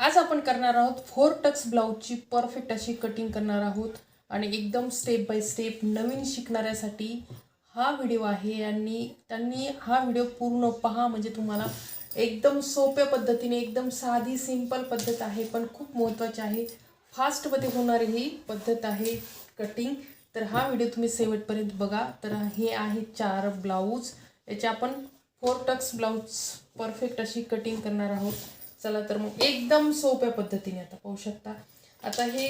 आज आपण करणार आहोत फोर टक्स ब्लाऊजची परफेक्ट अशी कटिंग करणार आहोत. आणि एकदम स्टेप बाय स्टेप नवीन शिकणाऱ्यासाठी हा व्हिडिओ आहे आणि त्यांनी हा व्हिडिओ पूर्ण पहा. म्हणजे तुम्हाला एकदम सोप्या पद्धतीने एकदम साधी सिंपल पद्धत आहे पण खूप महत्त्वाची आहे. फास्टमध्ये होणारी ही पद्धत आहे कटिंग तर हा व्हिडिओ तुम्ही शेवटपर्यंत बघा. तर हे आहे चार ब्लाऊज. याचे आपण फोर टक्स ब्लाऊज परफेक्ट अशी कटिंग करणार आहोत. चला तर मग एकदम सोप्या पद्धतीने आता पाहू शकता. आता हे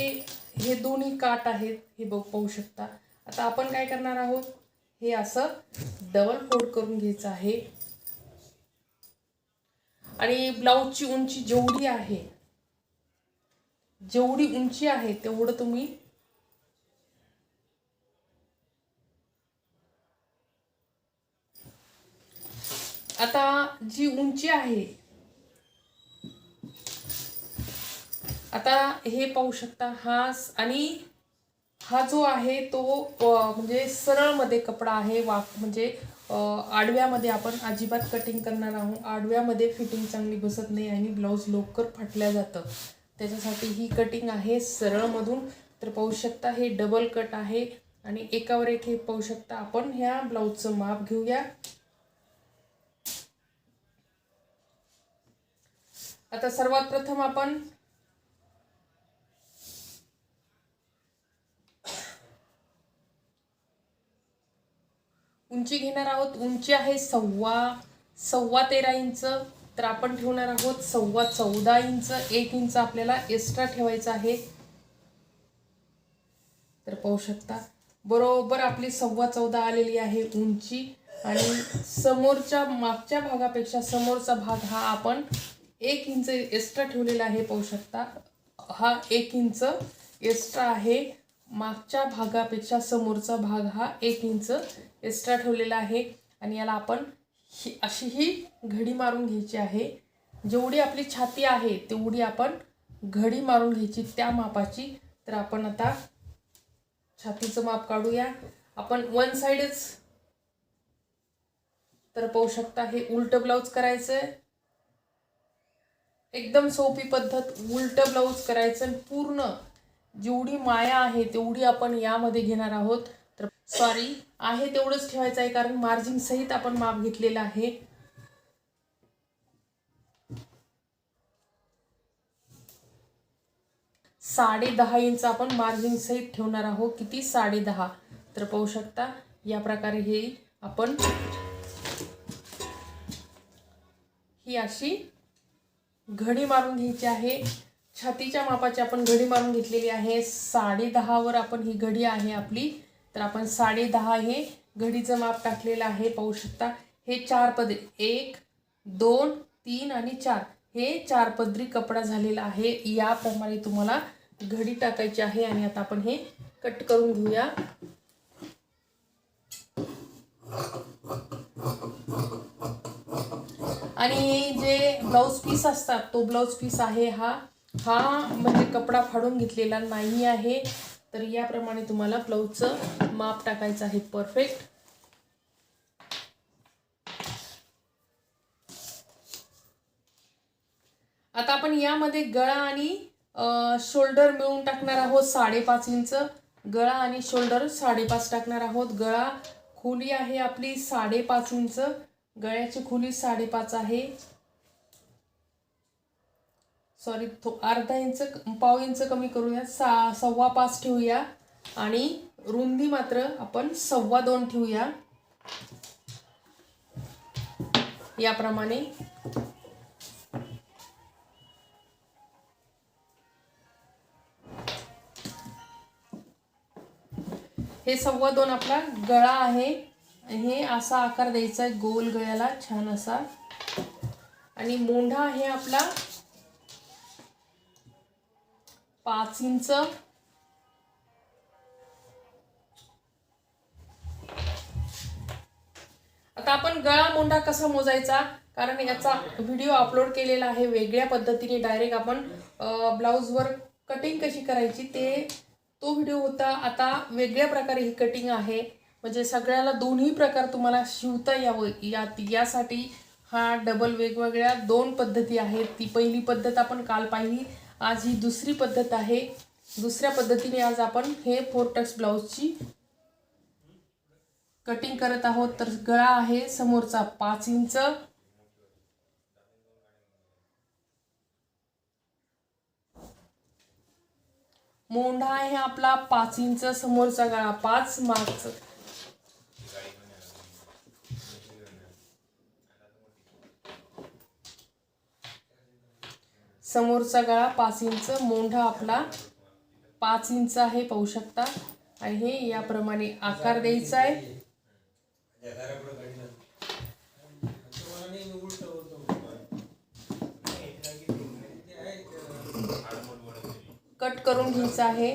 हे दोन्ही काट आहेत हे बघ पाहू शकता. आता आपण काय करणार आहोत? हे असं डबल फोल्ड करून घ्यायचं आहे. आणि ब्लाऊजची उंची जेवढी आहे जेवढी उंची आहे तेवढं तुम्ही आता जी उंची आहे आता हे पाहू शकता हा आणि हा जो आहे तो म्हणजे सरळमध्ये कपडा आहे वा म्हणजे आडव्यामध्ये आपण अजिबात कटिंग करणार आहोत आडव्यामध्ये फिटिंग चांगली बसत नाही आणि ब्लाऊज लवकर फाटल्या जातं. त्याच्यासाठी ही कटिंग आहे सरळमधून. तर पाहू शकता हे डबल कट आहे आणि एकावर एक हे पाहू शकता आपण. ह्या ब्लाऊजचं माप घेऊया. आता सर्वात प्रथम आपण उंची घेणार आहोत. उंची आहे सव्वा सव्वा तेरा इंच. तर आपण ठेवणार आहोत सव्वा चौदा इंच. एक इंच आपल्याला एक्स्ट्रा ठेवायचं आहे. तर पाहू शकता बरोबर आपली सव्वा चौदा आलेली आहे उंची. आणि समोरच्या मागच्या भागापेक्षा समोरचा भाग हा आपण एक इंच एक्स्ट्रा ठेवलेला आहे पाहू शकता. हा एक इंच एक्स्ट्रा आहे. मागच्या भागापेक्षा समोरचा भाग हा एक इंच एक्स्ट्रा ठेवलेला आहे. आणि याला आपण ही अशी ही घडी मारून घ्यायची आहे. जेवढी आपली छाती आहे तेवढी आपण घडी मारून घ्यायची. त्या मापाची तर आपण आता छातीचं माप काढूया. आपण वन साईडच तर पाहू शकता हे उलट ब्लाऊज करायचं एकदम सोपी पद्धत उलट ब्लाऊज करायचं आणि पूर्ण जेवढी माया आहे तेवढी आपण यामध्ये घेणार आहोत. तर सॉरी आहे तेवढंच ठेवायचं आहे कारण मार्जिन सहित आपण माप घेतलेलं आहे. साडे दहा इंच आपण मार्जिन सहित ठेवणार आहोत. किती? साडे दहा. तर पाहू शकता या प्रकारे हे आपण ही अशी घडी मारून घ्यायची आहे. छातीच्या मापाची आपण घडी मारून घेतलेली आहे. साडे दहावर आपण ही घडी आहे आपली. तर आपण साडे दहा हे घडीचं माप टाकलेलं आहे. पाहू शकता हे चार पदरी एक दोन तीन आणि चार. हे चार पदरी कपडा झालेला आहे. याप्रमाणे तुम्हाला घडी टाकायची आहे आणि आता आपण हे कट करून घेऊया. आणि जे ब्लाऊज पीस असतात तो ब्लाऊज पीस आहे हा हा म्हणजे कपडा फाडून घेतलेला नाही आहे. तर याप्रमाणे तुम्हाला ब्लाऊजचं माप टाकायचं आहे परफेक्ट. आता आपण यामध्ये गळा आणि शोल्डर मिळून टाकणार आहोत साडेपाच इंच. गळा आणि शोल्डर साडेपाच टाकणार आहोत. गळा खोली आहे आपली साडेपाच इंच. गळ्याची खोली साडेपाच आहे. सॉरी थो अर्धा इंच पाव इंच कमी करूया. सा सव्वा पाच ठेवूया. आणि रुंदी मात्र आपण सव्वा दोन ठेवूया. याप्रमाणे. हे सव्वा दोन आपला गळा आहे. हे असा आकार द्यायचा आहे. गोल गळ्याला छान असा. आणि मोंढा आहे आपला पाच इंच. आता आपण गळा मोंढा कसा मोजायचा? कारण याचा व्हिडिओ अपलोड केलेला आहे वेगळ्या पद्धतीने. डायरेक्ट आपण ब्लाऊजवर कटिंग कशी करायची ते तो व्हिडिओ होता. आता वेगळ्या प्रकारे ही कटिंग आहे. म्हणजे सगळ्याला दोन्ही प्रकार तुम्हाला शिवता यावं. या यासाठी हा डबल वेगवेगळ्या दोन पद्धती आहेत. ती पहिली पद्धत आपण काल पाहिली. आज ही दुसरी पद्धत आहे. दुसऱ्या पद्धतीने आज आपण हे फोर टक्स ब्लाऊजची कटिंग करत आहोत. तर गळा आहे समोरचा पाच इंच. मोंढा आहे आपला पाच इंच समोरचा गळा पाच मागच. समोरचा गळा पाच इंच मोंढा आपला पाच इंच आहे पाहू शकता. आणि हे याप्रमाणे आकार द्यायचा आहे. कट करून घ्यायचा आहे.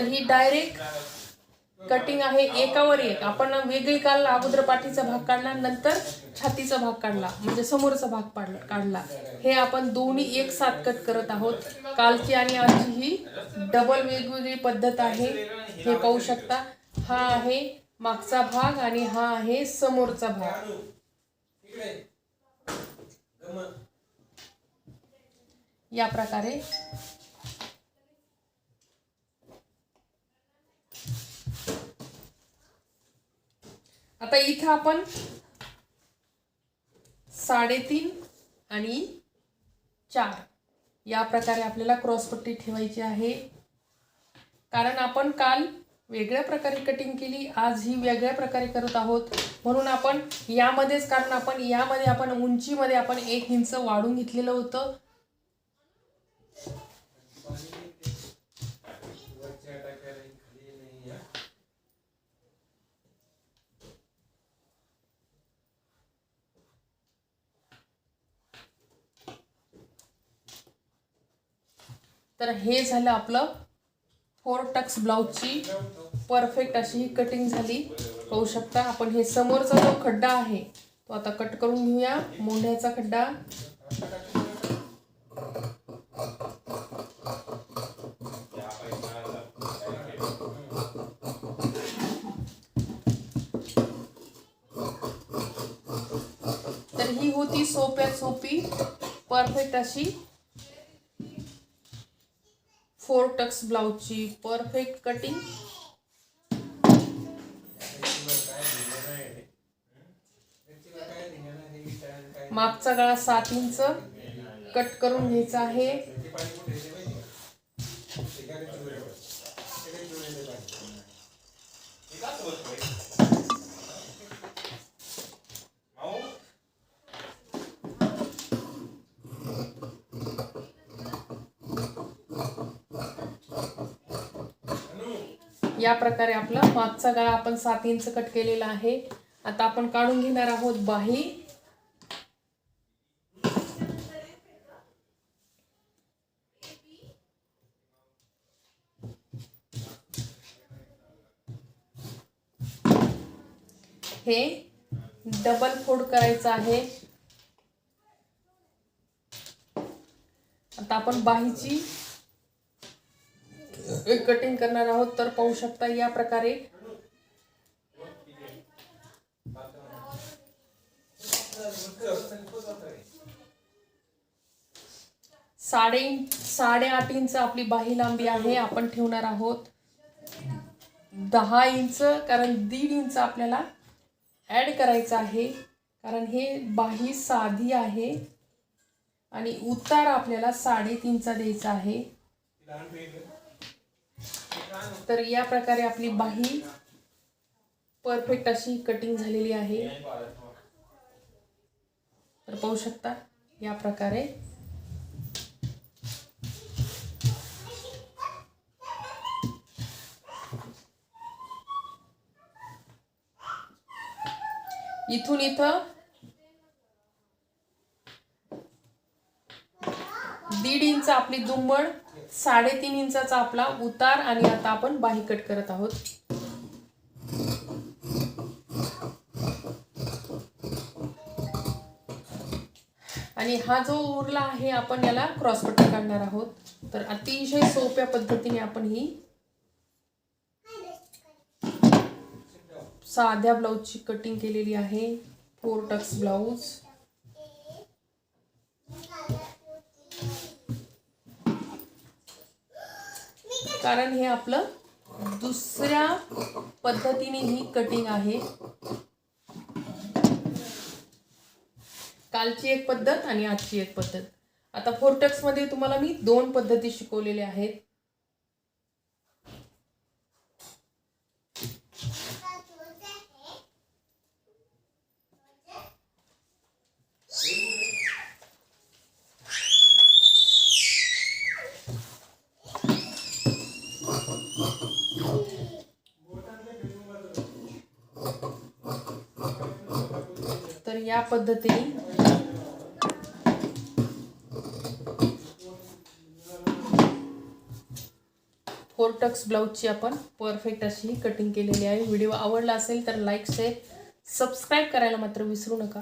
तर ही डायरेक्ट कटिंग आहे एकावर एक. आपण वेगळी काढला अगोदर पाठीचा भाग काढला नंतर छातीचा भाग काढला म्हणजे समोरचा भाग काढला. हे आपण दोन्ही एक साथ कट करत आहोत. कालची आणि आजची ही डबल वेगवेगळी पद्धत आहे. हे पाहू शकता. हा आहे मागचा भाग आणि हा आहे समोरचा भाग. या प्रकारे आता इथं आपण साडेतीन आणि चार या प्रकारे आपल्याला क्रॉसपट्टी ठेवायची आहे. कारण आपण काल वेगळ्या प्रकारे कटिंग केली आज ही वेगळ्या प्रकारे करत आहोत. म्हणून आपण यामध्येच कारण आपण यामध्ये आपण उंचीमध्ये आपण एक इंच वाढून घेतलेलं होतं. तर हे झालं आपलं फोर टक्स ब्लाऊजची परफेक्ट अशी ही कटिंग झाली. पाहू शकता आपण हे समोरचा जो खड्डा आहे तो आता कट करून घेऊया. मोंढ्याचा खड्डा. तर ही होती सोप्यात सोपी परफेक्ट अशी फोर टक्स ब्लाऊजची परफेक्ट कटिंग. मागचा गळा सात इंच. कट करून घ्यायचा आहे. या प्रकारे आपला मागचा गळा आपण सात इंच कट केलेला आहे. आता आपण काढून घेणार आहोत बाही. हे डबल फोल्ड करायचं आहे. आता आपण बाहीची कटिंग करणार आहोत तर पाहू शकता या प्रकारे. साडे साडेआठ इंच आपली बाही लांबी आहे आपण ठेवणार आहोत. दहा इंच कारण दीड इंच आपल्याला ॲड करायचं आहे. कारण हे बाही साधी आहे. आणि उतार आपल्याला साडेतीनचा द्यायचा आहे. तर या प्रकारे आपली बाही परफेक्ट अशी कटिंग झालेली आहे. तर पाहू शकता या प्रकारे. इथून इथं इंचाचा आपली दुम्मड साडेतीन इंचाचा आपला उतार आणि आता आपण बाही कट करत आहोत. आणि आणि हा जो उरला आहे आपण याला क्रॉसपट्टी काढणार आहोत. तर अतिशय सोप्या पद्धतीने आपण ही साध्या ब्लाऊजची कटिंग केलेली आहे. फोर टक्स ब्लाऊज कारण हे आपलं दुसऱ्या पद्धतीने ही कटिंग आहे. कालची एक पद्धत आणि आजची एक पद्धत. आता फोरटक्समध्ये तुम्हाला मी दोन पद्धती शिकवलेल्या आहेत तर या पद्धतीने. फोर टक्स ब्लाऊजची आपण परफेक्ट अशी कटिंग केलेली आहे. व्हिडिओ आवडला असेल तर लाईक शेअर सबस्क्राईब करायला मात्र विसरू नका.